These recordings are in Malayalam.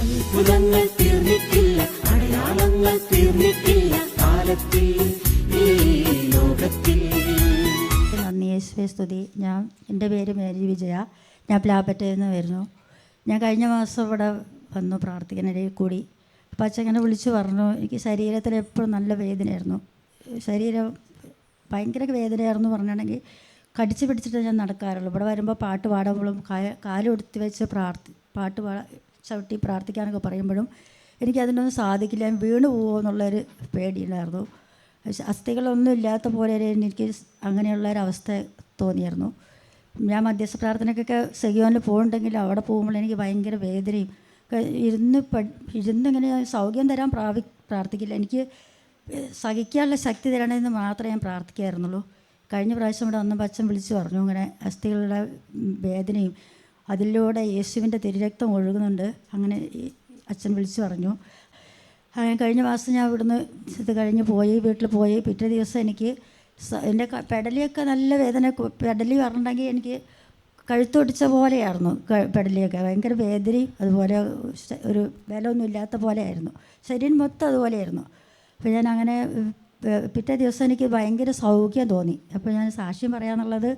അത്ഭുതങ്ങൾ തീർന്നിട്ടില്ല അടയാളങ്ങൾ തീർന്നിട്ടില്ല കാലത്തിൽ ഈ സ്തുതി. ഞാൻ എന്റെ പേര് മേരി വിജയ. ഞാൻ പ്ലാപ്പറ്റയിൽ നിന്ന് വരുന്നു. ഞാൻ കഴിഞ്ഞ മാസം ഇവിടെ വന്നു പ്രാർത്ഥിക്കാനിടയിൽ കൂടി. അപ്പോൾ അച്ഛൻ ഇങ്ങനെ വിളിച്ചു പറഞ്ഞു എനിക്ക് ശരീരത്തിൽ എപ്പോഴും നല്ല വേദനയായിരുന്നു. ശരീരം ഭയങ്കര വേദനയായിരുന്നു പറഞ്ഞാണെങ്കിൽ കടിച്ചു പിടിച്ചിട്ട് ഞാൻ നടക്കാറുള്ളൂ. ഇവിടെ വരുമ്പോൾ പാട്ട് പാടുമ്പോഴും കാലെടുത്ത് വെച്ച് പ്രാർത്ഥി പാട്ട് പാ ചവിട്ടി പ്രാർത്ഥിക്കാനൊക്കെ പറയുമ്പോഴും എനിക്കതിനൊന്നും സാധിക്കില്ല ഞാൻ വീണ് പോകുമോ എന്നുള്ളൊരു പേടിയുണ്ടായിരുന്നു. പക്ഷെ അസ്ഥികളൊന്നും ഇല്ലാത്ത പോലെ എനിക്ക് അങ്ങനെയുള്ള ഒരു അവസ്ഥ തോന്നിയായിരുന്നു. ഞാൻ മധ്യസ്ഥ പ്രാർത്ഥനയ്ക്കൊക്കെ സെഗിയോനിൽ പോകുന്നുണ്ടെങ്കിൽ അവിടെ പോകുമ്പോൾ എനിക്ക് ഭയങ്കര വേദനയും ഇരുന്ന് ഇരുന്നിങ്ങനെ സൗഖ്യം തരാൻ പ്രാപി പ്രാർത്ഥിക്കില്ല. എനിക്ക് സഹിക്കാനുള്ള ശക്തി തരണമെന്ന് മാത്രമേ ഞാൻ പ്രാർത്ഥിക്കായിരുന്നുള്ളൂ. കഴിഞ്ഞ പ്രാവശ്യം ഇവിടെ വന്നപ്പോൾ അച്ഛൻ വിളിച്ച് പറഞ്ഞു ഇങ്ങനെ അസ്ഥികളുടെ വേദനയും അതിലൂടെ യേശുവിന്റെ തിരുരക്തം ഒഴുകുന്നുണ്ട്. അങ്ങനെ അച്ഛൻ വിളിച്ചു പറഞ്ഞു. അങ്ങനെ കഴിഞ്ഞ മാസം ഞാൻ ഇവിടുന്ന് ഇത് കഴിഞ്ഞ് പോയി വീട്ടിൽ പോയി. പിറ്റേ ദിവസം എനിക്ക് എന്റെ പെടലിയൊക്കെ നല്ല വേദന പെടലി പറഞ്ഞിട്ടുണ്ടെങ്കിൽ എനിക്ക് കഴുത്തൊടിച്ച പോലെയായിരുന്നു പെടലിയൊക്കെ. ഭയങ്കര വേദനയും അതുപോലെ ഒരു ബലമൊന്നും ഇല്ലാത്ത പോലെയായിരുന്നു. ശരീരം മൊത്തം അതുപോലെയായിരുന്നു. അപ്പോൾ ഞാൻ അങ്ങനെ പിറ്റേ ദിവസം എനിക്ക് ഭയങ്കര സൗഖ്യം തോന്നി. അപ്പോൾ ഞാൻ സാക്ഷ്യം പറയാന്നുള്ളത്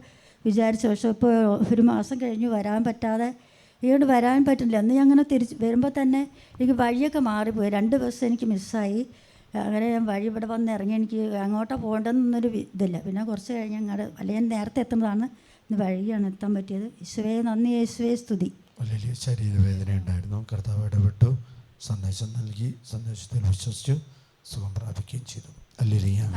വിചാരിച്ചു. പക്ഷേ ഇപ്പോൾ ഒരു മാസം കഴിഞ്ഞ് വരാൻ പറ്റാതെ ഇങ്ങോട്ട് വരാൻ പറ്റുന്നില്ല അന്ന് ഞാൻ അങ്ങനെ തിരിച്ച് വരുമ്പോൾ തന്നെ എനിക്ക് വഴിയൊക്കെ മാറിപ്പോയി. രണ്ട് ബസ് എനിക്ക് മിസ്സായി. അങ്ങനെ ഞാൻ വഴി ഇവിടെ വന്ന് ഇറങ്ങി എനിക്ക് അങ്ങോട്ടാണ് പോകേണ്ടതെന്നൊരു വി- ഇതില്ല. പിന്നെ കുറച്ച് കഴിഞ്ഞ് അങ്ങോട്ട് അല്ലെങ്കിൽ ഞാൻ നേരത്തെ എത്തുന്നതാണ് ഇന്ന് വഴിയാണ് എത്താൻ പറ്റിയത്. യേശുവേ നന്ദി യേശുവേ സ്തുതി. വലിയ ശരീരവേദന ഉണ്ടായിരുന്നു. കർത്താവ് ഇടപെട്ടു. സന്ദേശം നൽകി സന്ദേശത്തിൽ വിശ്വസിച്ചു സുഖം പ്രാപിക്കുകയും ചെയ്തു. അല്ലിയ